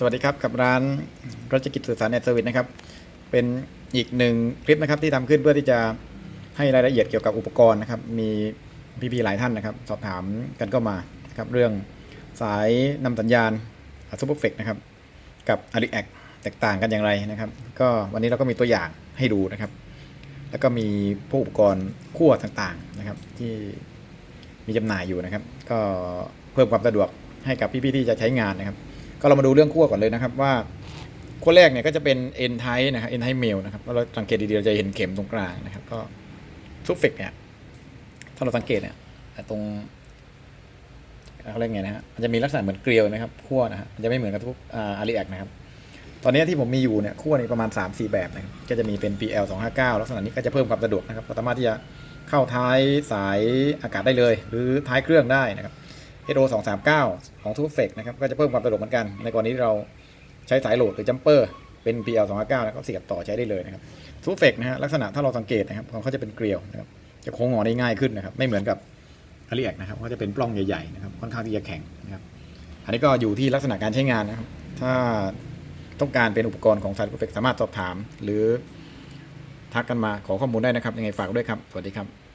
สวัสดีครับกับร้านรัชกิจสื่อสารเน็ตเซอร์วิสนะครับ เป็นอีกหนึ่งคลิปนะครับที่ทำขึ้นเพื่อที่จะให้รายละเอียดเกี่ยวกับอุปกรณ์นะครับ มีพี่ๆหลายท่านนะครับ สอบถามกันก็มาครับเรื่องสายนำสัญญาณซูเปอร์เฟกนะครับ กับอาริแอคแตกต่างกันอย่างไรนะครับ ก็วันนี้เราก็มีตัวอย่างให้ดูนะครับ แล้วก็มีพวกอุปกรณ์ขั้วต่างๆนะครับ ที่มีจำหน่ายอยู่นะครับ ก็เพิ่มความสะดวกให้กับพี่ๆที่จะใช้งานนะครับ ก็เรามาดูเรื่องขั้วก่อนเลยนะครับว่าขั้วแรกเนี่ยก็จะเป็น N type นะครับ N type male นะครับแล้วเราสังเกตดีๆเราจะเห็นเข็มตรงกลางนะครับ ก็ซุปเฟกเนี่ยถ้าเราสังเกตเนี่ยตรงเขาเรียกไงนะฮะมันจะมีลักษณะเหมือนเกลียวนะครับขั้วนะฮะมันจะไม่เหมือนกับทุกอารีแอคนะครับตอนนี้ที่ผมมีอยู่เนี่ยขั้วนี่ประมาณ 3-4 แบบนะครับก็จะมีเป็น PL 259ลักษณะนี้ก็จะเพิ่มความสะดวกนะครับสามารถที่จะเข้าท้ายสายอากาศได้เลย หรือท้ายเครื่องได้นะครับ HO 239 ของทูเฟกนะครับก็จะเพิ่มความสะดวกเหมือนกัน ในกรณีที่เราใช้สายโหลดหรือจัมเปอร์เป็น PL 259แล้วก็เสียบต่อใช้ได้เลยนะครับทูเฟกนะฮะลักษณะถ้าเราสังเกตนะครับของเขาจะเป็นเกลียวนะครับจะโค้งงอได้ง่ายขึ้นนะครับไม่เหมือนกับอารีแอคนะครับเขาจะเป็นปล้องใหญ่ๆนะครับค่อนข้างที่จะแข็งนะครับอันนี้ก็อยู่ที่ลักษณะการใช้งานนะครับถ้าต้องการเป็นอุปกรณ์ของสายทูเฟกสามารถสอบถาม หรือทักกันมาขอข้อมูลได้นะครับยังไงฝากด้วยครับสวัสดีครับ